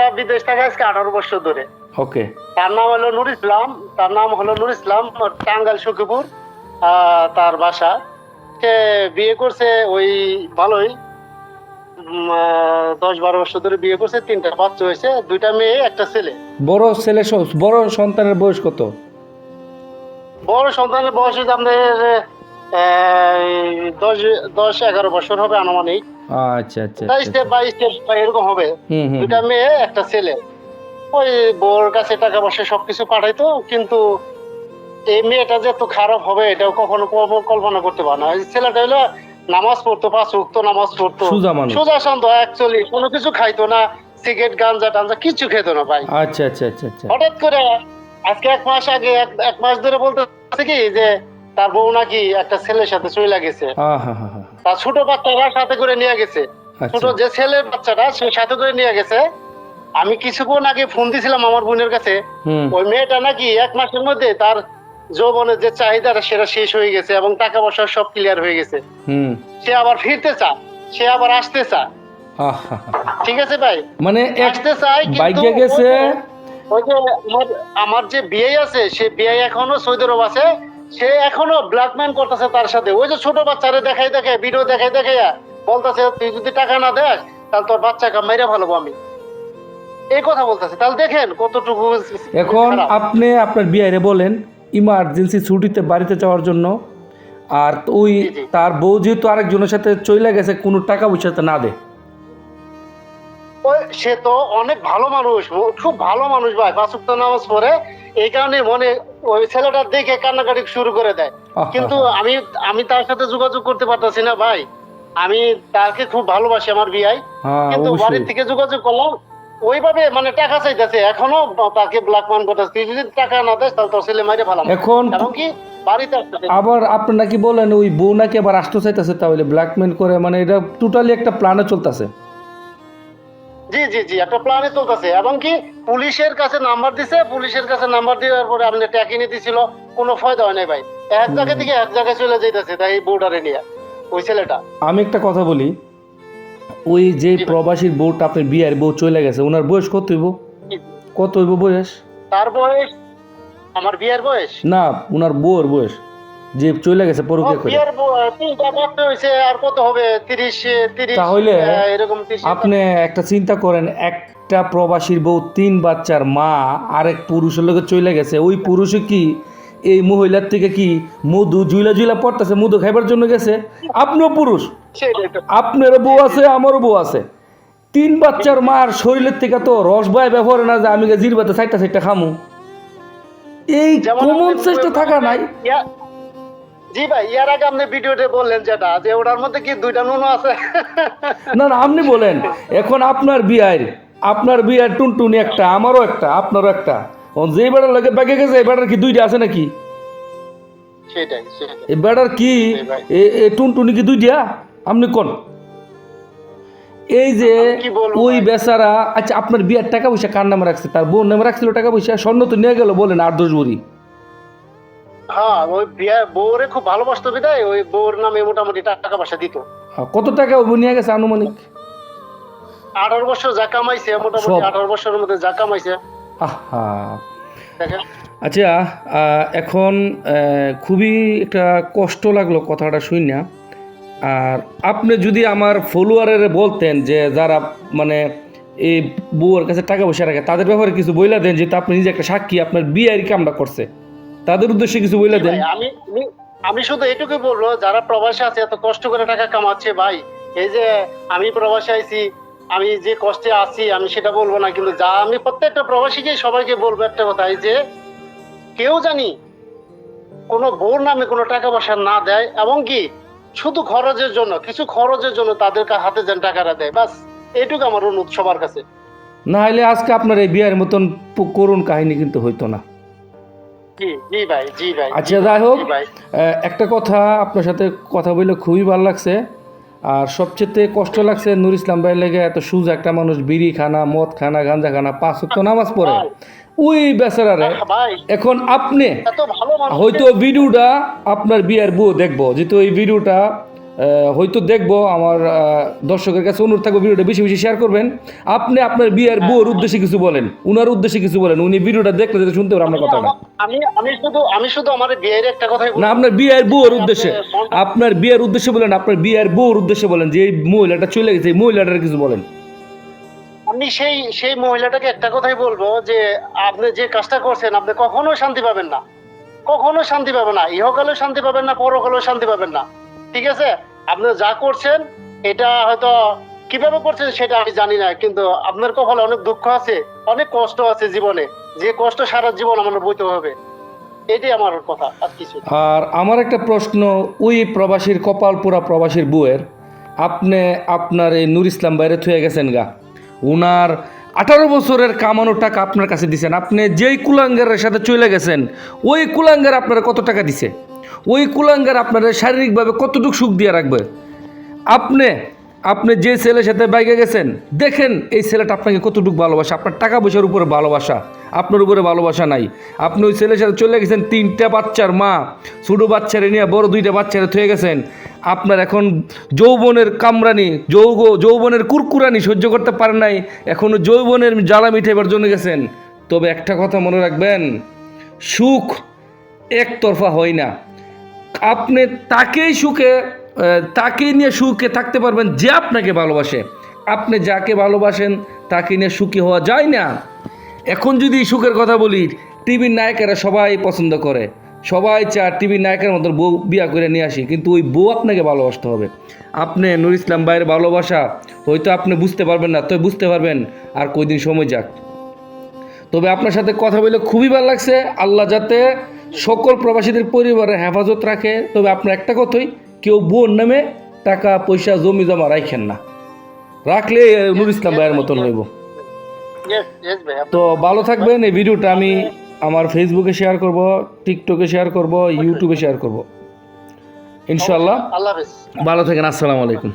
ছেলেটা বিদেশ থাকে আজকে আঠারো বছর ধরে। ওকে তার নাম হলো নুর ইসলাম। তার নাম হলো নুর ইসলাম টাঙ্গাইল সখীপুর তার বাসা। সে বিয়ে করছে ওই ভালোই দশ বারো বছর ধরে বিয়ে করছে তিনটা বাচ্চা হয়েছে দুইটা মেয়ে একটা ছেলে। বড় ছেলে বড় সন্তানের বয়স কত? বড় সন্তানের বয়স আহ, দশ দশ এগারো বছর হবে আনুমানিক। আচ্ছা আচ্ছা আচ্ছা। স্টেপ বাই স্টেপ এরকম হবে। হুম মেয়ে একটা ছেলে। ওই কাছে টাকা পয়সা সবকিছু পাঠাইতো কিন্তু এই মেয়েটা যে এত খারাপ হবে এটাও কখনো কল্পনা করতে পারে না। ছেলেটা হলো নামাজ পড়তো পাঁচ উক্ত নামাজ পড়তো। সুজা শান্ত অ্যাকচুয়ালি কোনো কিছু খাইতো না সিগারেট গাঞ্জা টাঞ্জা কিছু খেত না ভাই। আচ্ছা আচ্ছা আচ্ছা আচ্ছা। হঠাৎ করে আজকে এক মাস আগে এক- এক মাস ধরে বলতে কি যে তার বউ নাকি একটা ছেলের সাথে চলে গেছে। তার ছোট বাচ্চারা সাথে করে নিয়ে গেছে। ছোট আচ্ছা যে ছেলের বাচ্চাটা সে সাথে করে নিয়ে গেছে। আমি কিছুক্ষণ আগে ফোন দিছিলাম আমার বোনের কাছে। ওই মেয়েটা নাকি এক মাসের মধ্যে তার যৌবনের যে চাহিদাটা সেটা শেষ হয়ে গেছে এবং টাকা পয়সা সব ক্লিয়ার হয়ে গেছে। সে আবার ফিরতে চা সে আবার আসতে চা। ঠিক আছে ভাই? মানে আসতে চাই কিন্তু বাইকে গেছে ওই যে- ওই যে আমার- আমার যে বিয়ে আছে সে বিয়ে এখনও সৌদি আরব আছে। সে এখনও ব্ল্যাকমেল করতেছে তার সাথে। ওই যে ছোট বাচ্চারে দেখাই দেখে ভিডিও দেখাই দেখে বলতেছে তুই যদি টাকা না দেখ তাহলে তোর বাচ্চাকে মেরে ভালোবো আমি। এই কথা বলতেছে। তাহলে দেখেন কতটুকু এখন আপনি আপনার বিয়ারে বলেন ইমার্জেন্সি ছুটিতে বাড়িতে যাওয়ার জন্য আর ওই। তার বউ যেহেতু আরেকজনের সাথে চলে গেছে কোনো টাকা পয়সাতে না দে ওই সে তো অনেক ভালো মানুষ খুব ভালো মানুষ ভাই পাঁচুক্ত নামাজ পড়ে। এই কারণে মনে ওই ছেলেটা দেখে কান্নাকাটি শুরু করে দেয়। কিন্তু আমি আমি তার সাথে যোগাযোগ করতে পারতেছি না ভাই। আমি তাকে খুব ভালোবাসি আমার বিয়াই। হ্যাঁ কিন্তু বাড়ির থেকে যোগাযোগ করলাম। ওইভাবে মানে টাকা চাইতেছে এখনও তাকে ব্ল্যাকমেল করতেছে। তুই যদি টাকা না দেস তাহলে তোর ছেলে মাইরে ভালো এখন কি বাড়িতে আবার আপনি নাকি বলেন ওই বউ নাকি আবার আসতে চাইতেছে তাহলে ব্ল্যাকমেল করে মানে এটা টোটালি একটা প্ল্যানে চলতেছে। জি জি জি একটা প্ল্যানে চলতেছে। এবং কি পুলিশের কাছে নাম্বার দিছে পুলিশের কাছে নাম্বার দেওয়ার পরে আপনি ট্যাকি নিয়ে দিছিল কোনো ফায়দা হয় নাই ভাই। এক জায়গা থেকে এক জায়গায় চলে যাইতেছে তাই বর্ডারে নিয়ে। ওই ছেলেটা। আমি একটা কথা বলি ওই যে প্রবাসীর বউটা আপনার বিয়ের বউ চলে গেছে ওনার বয়স কত হইব? কত হইব বয়স? তার বয়স? আমার বিয়ের বয়স? না ওনার বউর বয়স। যে চলে গেছে পরকে করে। তিনটা বাচ্চা হয়েছে আর কত হবে? তিরিশ তিরিশ তাহলে এরকম আপনি একটা চিন্তা করেন একটা প্রবাসীর বউ তিন বাচ্চার মা আরেক পুরুষের চলে গেছে ওই পুরুষে কি এই মহিলার থেকে কি মধু জুইলা জুইলা পড়তেছে মধু খাইবার জন্য গেছে? আপনিও পুরুষ। আপনারও বউ আছে আমারও বউ আছে। তিন বাচ্চার মার শরীরের থেকে তো রস বয় ব্যবহার না যে আমি জিরবাতে সাইডটা সাইডটা খামু। এই কমন থাকা নাই। জি ভাই ইয়ার আগে আপনি ভিডিওতে বললেন যেটা যে ওটার মধ্যে কি দুইটা নুন আছে? না না আপনি বলেন এখন আপনার বিয়ার আপনার বিয়ার টুনটুনি একটা আমারও একটা আপনারও একটা। যে বেড়ার লাগে ব্যাগে গেছে এই বেড়ার কি দুইটা আছে নাকি? এই বেড়ার কি টুনটুনি কি দুইটা? আপনি কোন? এই যে ওই বেচারা আচ্ছা আপনার বিয়ার টাকা পয়সা কার নামে রাখছে? তার বোন নামে রাখছিল টাকা পয়সা স্বর্ণ তো নিয়ে গেল বলেন আর দশ ভরি হ্যাঁ ওই বিয়া বউরে খুব ভালোবাসতো বিদায় ওই বউর নামে মোটামুটি টাকা পয়সা দিত। কত টাকা ওই নিয়ে গেছে আনুমানিক? আঠারো বছর যা কামাইছে মোটামুটি আঠারো বছরের মধ্যে যা কামাইছে। আচ্ছা এখন খুবই একটা কষ্ট লাগল কথাটা শুই না আর আপনি যদি আমার ফলোয়ারের বলতেন যে যারা মানে এই বউয়ের কাছে টাকা পয়সা রাখে তাদের ব্যাপারে কিছু বইলা দেন যেহেতু আপনি নিজে একটা সাক্ষী আপনার বিয়ের কামটা করছে। তাদের উদ্দেশ্যে কিছু বইলা দেন। আমি আমি- শুধু এটুকুই বলব যারা প্রবাসে আছে এত কষ্ট করে টাকা কামাচ্ছে ভাই। এই যে আমি প্রবাসে আইছি আমি যে কষ্টে আছি আমি সেটা বলব না কিন্তু যা আমি প্রত্যেকটা প্রবাসীকে সবাইকে বলব একটা কথা এই যে কেউ জানি কোনো বোর নামে কোনো টাকা পয়সা না দেয় এবং কি শুধু খরচের জন্য কিছু খরচের জন্য তাদের হাতে যেন টাকাটা দেয়। বাস এইটুকু আমার অনুরোধ সবার কাছে। না হলে আজকে আপনার এই বিয়ের মতন করুণ কাহিনী কিন্তু হইতো না। আচ্ছা যাই হোক একটা কথা আপনার সাথে কথা বললে খুবই ভালো লাগছে। আর সবচেয়ে কষ্ট লাগছে নুর ইসলাম ভাই লেগে এত সুজ একটা মানুষ বিড়ি খানা মদ খানা গাঞ্জা খানা পাঁচ তো নামাজ পড়ে। ওই বেচারারে এখন আপনি হয়তো ভিডিওটা আপনার বিয়ের বউ দেখব যেহেতু এই ভিডিওটা হয়তো দেখব আমার দর্শকের কাছে অনুরোধ থাকবে ভিডিওটা বেশি বেশি শেয়ার করবেন। আপনি আপনার বিয়ের বউর উদ্দেশ্যে কিছু বলেন। উনার উদ্দেশ্যে কিছু বলেন। উনি ভিডিওটা দেখলে যাতে শুনতে পারেন আপনার কথাটা। আমি আমি শুধু আমি শুধু আমার বিয়ের একটা কথাই না আপনার বিয়ের বউর উদ্দেশ্যে। আপনার বিয়ের উদ্দেশ্যে বলেন আপনার বিয়ের বউর উদ্দেশ্যে বলেন যে এই মহিলাটা চলে গেছে এই মহিলাটার কিছু বলেন। আমি সেই সেই মহিলাটাকে একটা কথাই বলব যে আপনি যে কাজটা করছেন আপনি কখনো শান্তি পাবেন না। কখনো শান্তি পাবেন না। ইহকালেও শান্তি পাবেন না পরকালেও শান্তি পাবেন না। ঠিক আছে? আপনি যা করছেন, এটা হয়তো কীভাবে করছেন সেটা আমি জানি না, কিন্তু আপনার কপালে অনেক দুঃখ আছে, অনেক কষ্ট আছে জীবনে। যে কষ্ট সারা জীবন আমার বইতে হবে। এটাই আমার কথা, আর কিছু আর আমার একটা প্রশ্ন, ওই প্রবাসীর প্রবাসীর আপনি আপনার এই নুর ইসলাম বাইরে থুয়ে গেছেন গা। উনার আঠারো বছরের কামানো টাকা আপনার কাছে দিছেন। আপনি যেই কুলাঙ্গারের সাথে চলে গেছেন, ওই কুলাঙ্গার আপনারা কত টাকা দিছে? ওই কুলাঙ্গার আপনারা শারীরিকভাবে কতটুকু সুখ দিয়ে রাখবে? আপনি আপনি যে ছেলের সাথে বাইকে গেছেন, দেখেন এই ছেলেটা আপনাকে কতটুকু ভালোবাসা। আপনার টাকা পয়সার উপরে ভালোবাসা, আপনার উপরে ভালোবাসা নাই। আপনি ওই ছেলের সাথে চলে গেছেন, তিনটা বাচ্চার মা, ছোটো বাচ্চারে নিয়ে বড় দুইটা বাচ্চারে থয়ে গেছেন। আপনার এখন যৌবনের কামরানি, যৌগ, যৌবনের কুরকুরানি সহ্য করতে পারেন নাই। এখনও যৌবনের জ্বালা মিঠাইবার জন্য গেছেন। তবে একটা কথা মনে রাখবেন, সুখ একতরফা হয় না। আপনি তাকেই সুখে তাকেই নিয়ে সুখে থাকতে পারবেন যে আপনাকে ভালোবাসে। আপনি যাকে ভালোবাসেন তাকে নিয়ে সুখী হওয়া যায় না। এখন যদি সুখের কথা বলি টিভির নায়কেরা সবাই পছন্দ করে। সবাই চায় টিভির নায়কের মতন বউ বিয়া করে নিয়ে আসি, কিন্তু ওই বউ আপনাকে ভালোবাসতে হবে। আপনি নুর ইসলাম ভাইয়ের ভালোবাসা, হয়তো আপনি বুঝতে পারবেন না তবে বুঝতে পারবেন, আর কয়দিন সময় যাক। তবে আপনার সাথে কথা বলে খুবই ভালো লাগছে। আল্লাহ যাতে সকল প্রবাসীদের পরিবারের হেফাজত রাখে। তবে আপনার একটা কথাই কেউ বোন নামে টাকা পয়সা জমি জমা রাখেন না। রাখলে নুর ইসলাম ভাইয়ের মতন হইব। তো ভালো থাকবেন। এই ভিডিওটা আমি আমার ফেসবুকে শেয়ার করব টিকটকে শেয়ার করব ইউটিউবে শেয়ার করব। ইনশাল্লাহ আল্লাহ ভালো থাকেন আসসালামু আলাইকুম।